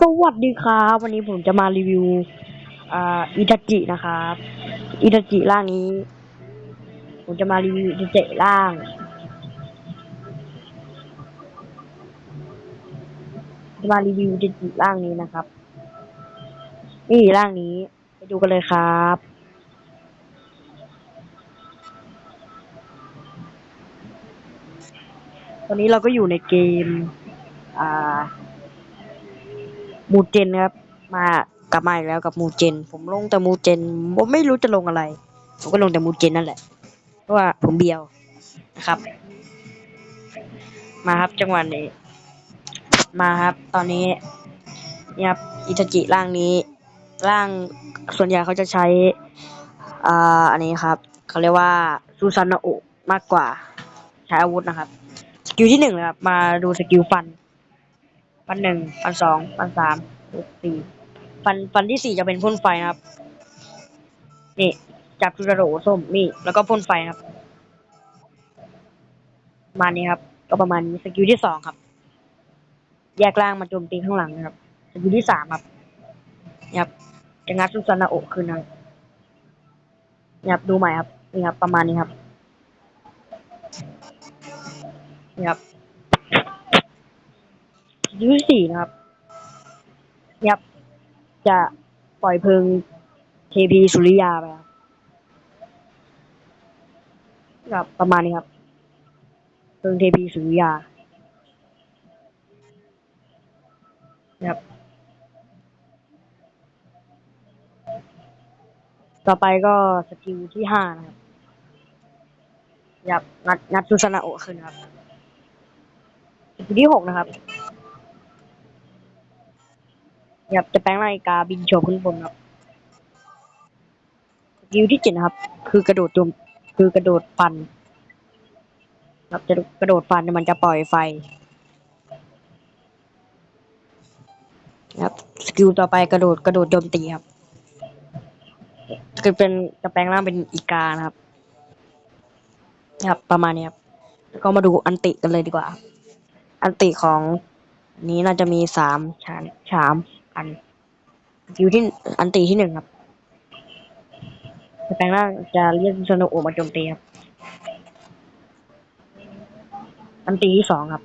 สวัสดีครับ วันนี้ผมจะมารีวิวอ่าอิตาจินะครับอิตาจิร่างนี้ ผมจะมารีวิวอิตาจิร่าง จะมารีวิวอิตาจิร่างนี้นะครับ นี่ร่างนี้ ไปดูกันเลยครับ ตอนนี้เราก็อยู่ในเกม มูเจนครับ มากลับมาอีกแล้วกับมูเจน ผมลงแต่มูเจน ผมไม่รู้จะลงอะไร ผมก็ลงแต่มูเจนนั่นแหละ เพราะว่าผมเบียวนะครับ มาครับจังหวะนี้ มาครับ ตอนนี้นี่ครับอิตาจิร่างนี้ ร่างส่วนใหญ่เขาจะใช้อ่าอันนี้ครับเขาเรียกว่าซูซานาโอมากกว่าใช้อาวุธนะครับ สกิลที่หนึ่งนะครับ มาดูสกิลฟัน ฟันหนึ่งฟันสองฟันสามสี่ฟันฟันที่สี่จะเป็นพ่นไฟนะครับ นี่จับจุดโรส้มนี่แล้วก็พ่นไฟครับมานี้ครับ ก็ประมาณนี้สกิลที่สองครับ แยกล่างมาโจมตีข้างหลังนะครับสกิลที่สามครับนี่ครับจะงัดซุซานาโอะขึ้นนะครับนี่ครับดูใหม่ครับนี่ครับประมาณนี้ครับนี่ครับ สกิที่สี่นะครับนี่ครับ จะปล่อยเพลิงเทพีสุริยาไปครับครับประมาณนี้ครับเพลิงเทพีสุริยาครับ ต่อไปก็สกิลที่ห้านะครับยับงัดงัดซูซานาโอขึ้นครับสกิลที่หกนะครับ ยับจะแปลงร่างอีกาบินโฉบขึ้นบนครับสกิลที่เจ็ดนะครับ คือกระโดดโจมคือกระโดดฟันครับจะกระโดดฟันมันจะปล่อยไฟครับสกิลต่อไปกระโดดกระโดดโจมตีครับคือเป็นจะแปลงร่างเป็นอีกานะครับ ครับประมาณนี้ครับก็มาดูอันติกันเลยดีกว่า อันติของนี้น่าจะมีสามชานสาม อันสกิลที่อันติที่หนึ่งครับจะแปลงร่างจะเรียกซโนโอมาโจมตีครับ อันตีที่สองครับ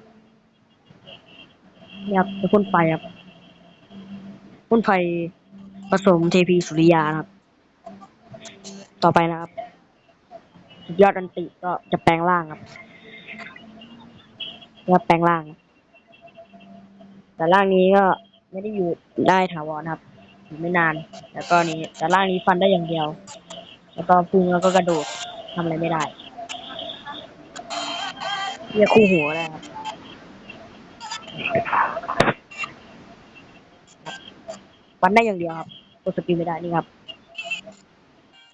นี่ครับจะพ่นไฟครับพ่นไฟผสมเทพีสุริยานครับ ต่อไปนะครับยอดอันติก็จะแปลงร่างครับจะแปลงร่าง แต่ร่างนี้ก็ ไม่ได้อยู่ได้ถาวรครับอยู่ไม่นาน แล้วก็นี้แต่ร่างนี้ฟันได้อย่างเดียว แล้วก็พุ่งแล้วก็กระโดดทำอะไรไม่ได้เรียกคู่หัวได้ครับฟันได้อย่างเดียวครับกดสปีดไม่ได้นี่ครับ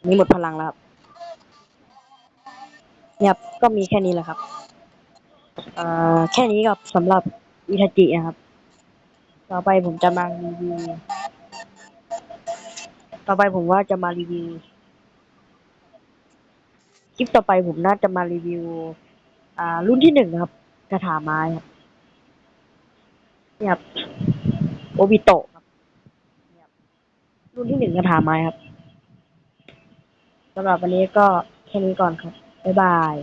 นี่หมดพลังแล้วครับเนี่ยครับก็มีแค่นี้แหละครับ เอ่อ แค่นี้ครับสำหรับอิทาจินะครับ ต่อไปผมจะมารีวิว ต่อไปผมว่าจะมารีวิว คลิปต่อไปผมน่าจะมารีวิว อ่า รุ่นที่หนึ่งครับ กระถาไม้ครับเนี่ยครับโอบิโตะครับเนี่ยรุ่นที่หนึ่งกระถาไม้ครับสำหรับวันนี้ก็แค่นี้ก่อนครับ บ๊ายบาย